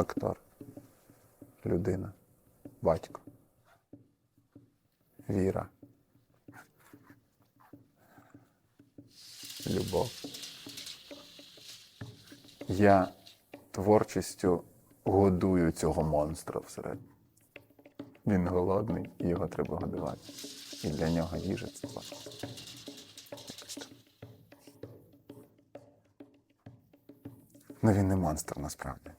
актор, людина, батько, віра, любов. Я творчістю годую цього монстра всередині. Він голодний, і його треба годувати. І для нього їжа це так. Ну він не монстр насправді.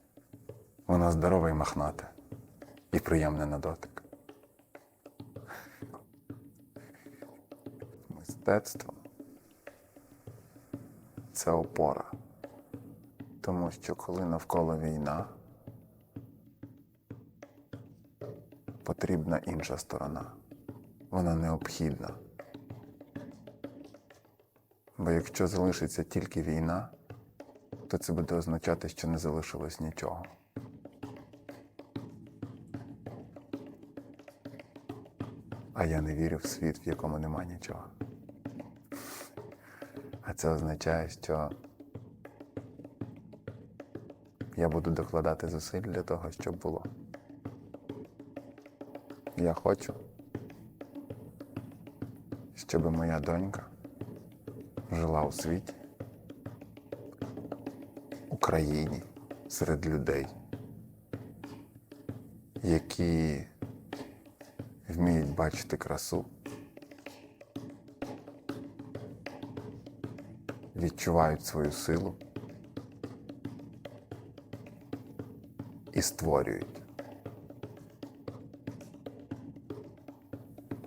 Воно здорове і мохнате. І приємне на дотик. Мистецтво це опора. Тому що коли навколо війна, потрібна інша сторона. Вона необхідна. Бо якщо залишиться тільки війна, то це буде означати, що не залишилось нічого. А я не вірю в світ, в якому нема нічого. А це означає, що я буду докладати зусиль для того, щоб було. Я хочу, щоб моя донька жила у світі, Україні, серед людей, які бачити красу, відчувають свою силу і створюють.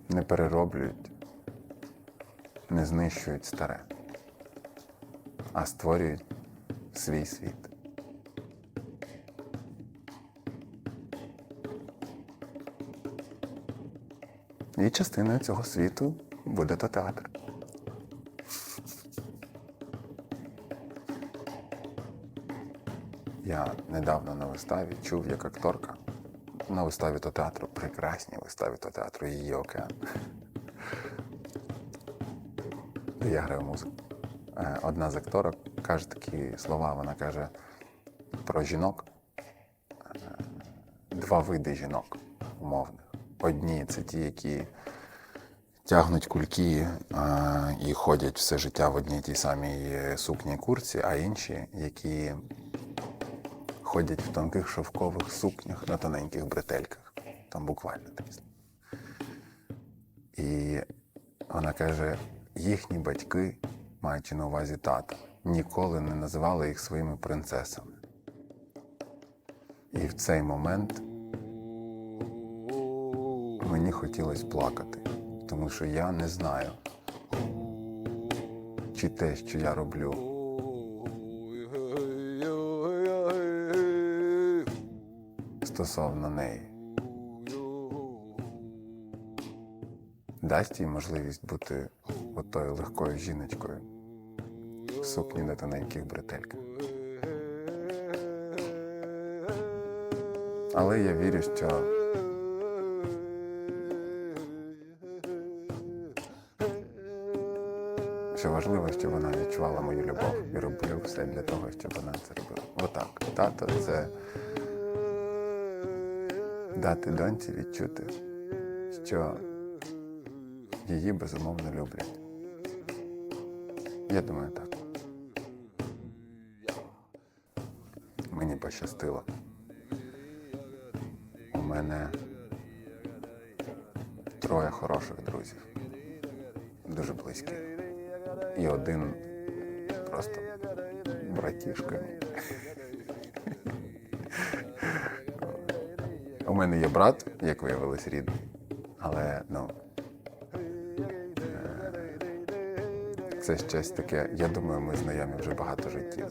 Не перероблюють, не знищують старе, а створюють свій світ. І частиною цього світу буде то театр. Я недавно на виставі чув, як акторка на виставі то театру, прекрасній виставі то театру її океан. Де я граю музику. Е, Одна з акторок каже такі слова, вона каже про жінок. Е, Два види жінок умовних. Одні це ті, які тягнуть кульки а, і ходять все життя в одній тій самій сукні і курці, а інші, які ходять в тонких шовкових сукнях на тоненьких бретельках. Там буквально такі. І вона каже: їхні батьки, маючи на увазі тата, ніколи не називали їх своїми принцесами. І в цей момент мені хотілося плакати, тому що я не знаю, чи те, що я роблю, стосовно неї, дасть їй можливість бути отою легкою жіночкою в сукні на тоненьких бретельках. Але я вірю, що важливо, щоб вона відчувала мою любов і роблю все для того, щоб вона це робила. Отак. Тато це дати доньці відчути, що її безумовно люблять. Я думаю, так. Мені пощастило. У мене троє хороших друзів. Дуже близькі. І один просто братішка. У мене є брат, як виявилось, рідний. Але ну. е, Це щось таке, я думаю, ми знайомі вже багато життів.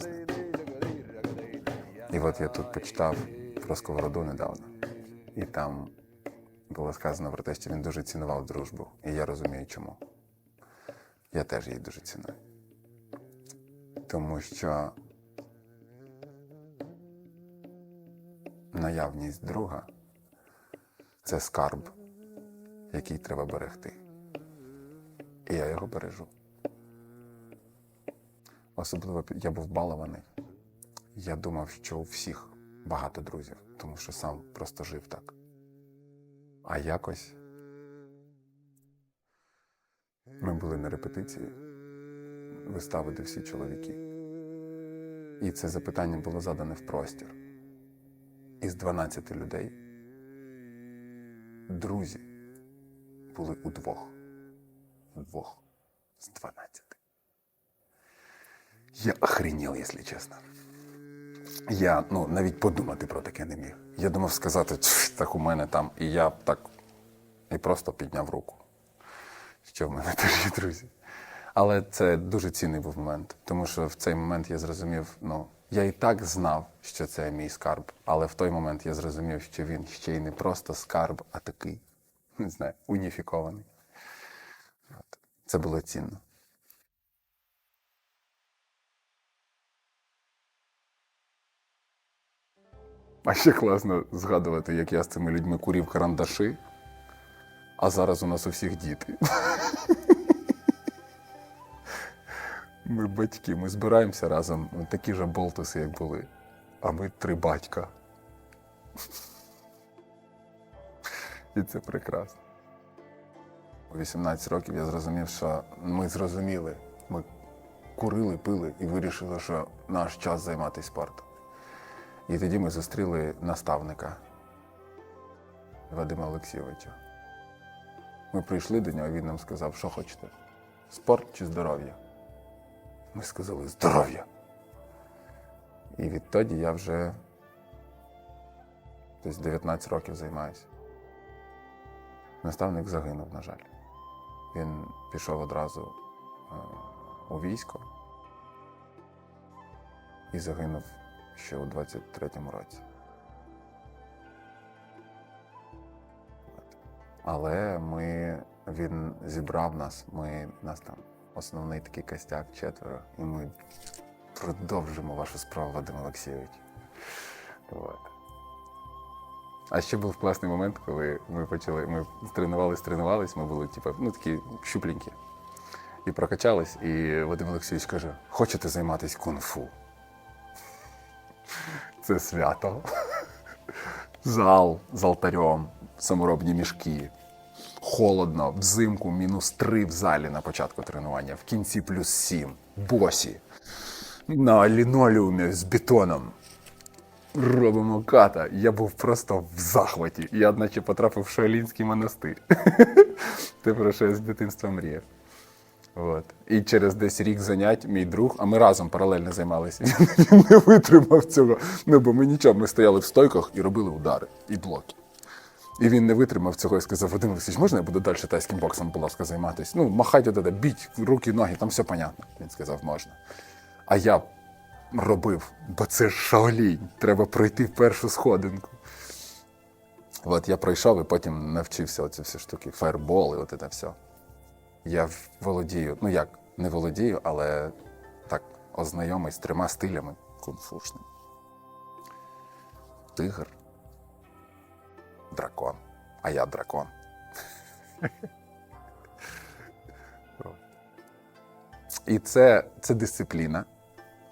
І от я тут почитав про сковороду недавно. І там було сказано про те, що він дуже цінував дружбу. І я розумію, чому. Я теж її дуже ціную. Тому що наявність друга це скарб, який треба берегти. І я його бережу. Особливо я був балований. Я думав, що у всіх багато друзів, тому що сам просто жив так. А якось ми були на репетиції вистави, де всі чоловіки. І це запитання було задане в простір. Із 12 людей друзі були удвох. Удвох з 12. Я охренел, якщо чесно. Я ну, навіть подумати про таке не міг. Я думав сказати, «Тьф, так у мене там, і я так і просто підняв руку, що в мене теж є друзі. Але це дуже цінний був момент, тому що в цей момент я зрозумів, ну, я і так знав, що це мій скарб, але в той момент я зрозумів, що він ще й не просто скарб, а такий, не знаю, уніфікований. От. Це було цінно. А ще класно згадувати, як я з цими людьми курів карандаші, а зараз у нас у всіх діти. Ми батьки, ми збираємося разом, такі ж болтуси, як були. А ми три батька. І це прекрасно. У 18 років я зрозумів, що ми зрозуміли, ми курили, пили і вирішили, що наш час займатися спортом. І тоді ми зустріли наставника Вадима Олексійовича. Ми прийшли до нього, він нам сказав, що хочете: спорт чи здоров'я? Ми сказали здоров'я. І відтоді я вже десь 19 років займаюся. Наставник загинув, на жаль. Він пішов одразу е, у військо і загинув ще у 23-му році. Але ми, він зібрав нас, ми, нас там основний такий костяк четверо, і ми продовжимо вашу справу, Вадим Олексійович. От. А ще був класний момент, коли ми почали, ми тренувались, тренувались, ми були типу, ну, такі щупленькі. І прокачались, і Вадим Олексійович каже: хочете займатися кунг-фу? Це свято. Зал з алтарем, саморобні мішки. Холодно, взимку мінус три в залі на початку тренування, в кінці плюс сім. Босі. На лінолеумі з бетоном. Робимо ката. Я був просто в захваті. Я, наче потрапив в Шаолінський монастир. Те, про що я з дитинства мріяв. От. І через десь рік занять мій друг, а ми разом паралельно займалися. Він не витримав цього. Ну, бо ми нічого, ми стояли в стойках і робили удари і блоки. І він не витримав цього і сказав: Вадим Олексійович, можна я буду далі тайським боксом, будь ласка, займатися? Ну, махайте туди, біть руки, ноги, там все понятно. Він сказав, можна. А я робив, бо це ж шаолінь, треба пройти першу сходинку. От я пройшов і потім навчився оці всі штуки, фаербол і от це все. Я володію, ну як, не володію, але так ознайомий з трьома стилями кунг-фушними. Тигр, дракон, а я дракон. І це, це дисципліна,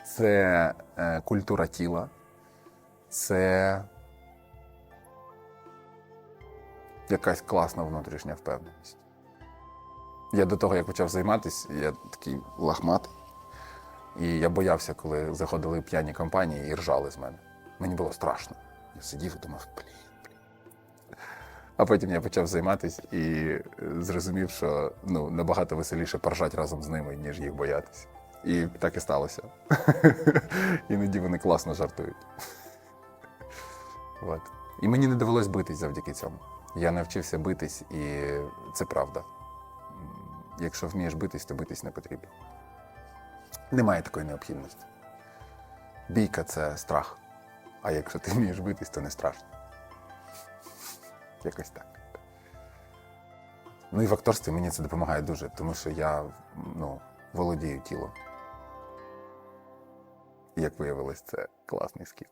це е, культура тіла, це якась класна внутрішня впевненість. Я до того, як почав займатися, я такий лахматий. І я боявся, коли заходили п'яні компанії і ржали з мене. Мені було страшно. Я сидів і думав, блін, блін. А потім я почав займатися і е, зрозумів, що ну, набагато веселіше поржати разом з ними, ніж їх боятися. І так і сталося. Іноді вони класно жартують. От. І мені не довелось битись завдяки цьому. Я навчився битись, і це правда. Якщо вмієш битись, то битись не потрібно. Немає такої необхідності. Бійка це страх. А якщо ти вмієш битись, то не страшно. Якось так. Ну і в акторстві мені це допомагає дуже, тому що я ну, володію тілом. Як виявилось, це класний скіл.